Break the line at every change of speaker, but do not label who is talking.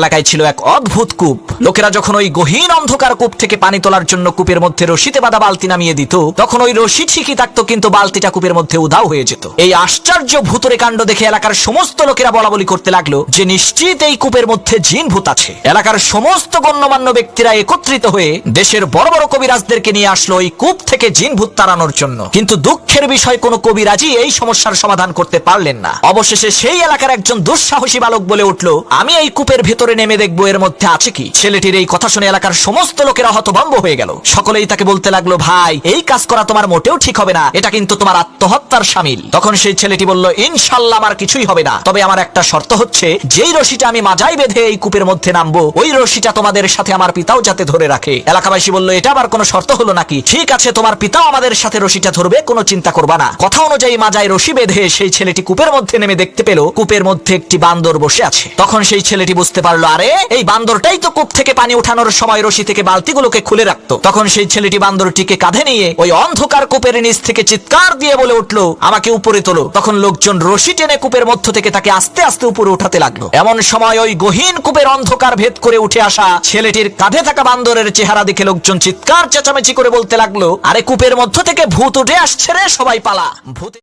এলাকায় ছিল এক অদ্ভুত কূপ। লোকেরা যখন ওই গহীন অন্ধকার কূপ থেকে পানি তোলার জন্য কূপের মধ্যে রশিতে বাঁধা বালতি নামিয়ে দিত, তখন ওই রশি ঠিকই থাকতো, কিন্তু বালতিটা কূপের মধ্যে উধাও হয়ে যেত। এই আশ্চর্য ভূতরে কাণ্ড দেখে এলাকার সমস্ত লোকেরা বলা বলি করতে লাগল যে নিশ্চিত এই কূপের মধ্যে জিন ভূত আছে। এলাকার সমস্ত গণ্যমান্য ব্যক্তিরা একত্রিত হয়ে দেশের বড় বড় কবিরাজদেরকে নিয়ে আসলো এই কূপ থেকে জিন ভূত তাড়ানোর জন্য। কিন্তু দুঃখের বিষয়, কোনো কবিরাজই এই সমস্যার সমাধান করতে পারলেন না। অবশেষে সেই এলাকার একজন দুঃসাহসী বালক বলে উঠল, আমি এই কূপের ভেতরে নেমে দেখব এর মধ্যে আছে কি। ছেলেটির এই কথা শুনে এলাকার সমস্ত লোকেরা হতভম্ব হয়ে গেল। সকলেই তাকে বলতে লাগল, ভাই, এই কাজ করা তোমার মোটেও ঠিক হবে না। এটা কিন্তু তোমার আত্মহত্যার সামিল। তখন সেই ছেলেটি বলল, ইনশাল্লাহ আমার কিছুই হবে না। তবে আমার একটা শর্ত হচ্ছে, যেই রশিটা আমি মাজাই বেঁধে এই কূপের মধ্যে নামবো, ওই রশিটা তোমাদের সাথে আমার পিতাও যাতে ধরে রাখে। এলাকাবাসী বলল, এটা আবার কোনো শর্ত হলো নাকি? ঠিক আছে, তোমার পিতাও আমাদের সাথে রশিটা ধরবে, কোনো চিন্তা করবা না। কথা অনুযায়ী মাজায় রশি বেঁধে সেই ছেলেটি কূপের মধ্যে নেমে দেখতে পেল, কূপের মধ্যে একটি বান্দর বসে আছে। তখন সেই ছেলেটি বুঝতে পারল আরে, এই বান্দরটাই তো কূপ থেকে পানি উঠানোর সময় রশি থেকে বালতিগুলোকে খুলে রাখতো। তখন সেই ছেলেটি বান্দরটিকে কাঁধে নিয়ে ওই অন্ধকার কূপের নিচ থেকে চিৎকার দিয়ে বলে উঠল, আমাকে উপরে তোলো। তখন লোকজন রশি টেনে কূপের মধ্য থেকে তাকে আস্তে আস্তে উপরে উঠাতে লাগল। এমন সময় ওই গহীন কূপের অন্ধকার ভেদ করে উঠে আসা ছেলেটির কাঁধে থাকা বান্দরের চেহারা দেখে লোকজন চিৎকার চেঁচামেচি করে বলতে লাগল, আরে, কূপের মধ্য থেকে ভূত উঠে আসছে রে, সবাই পালা। ভূতে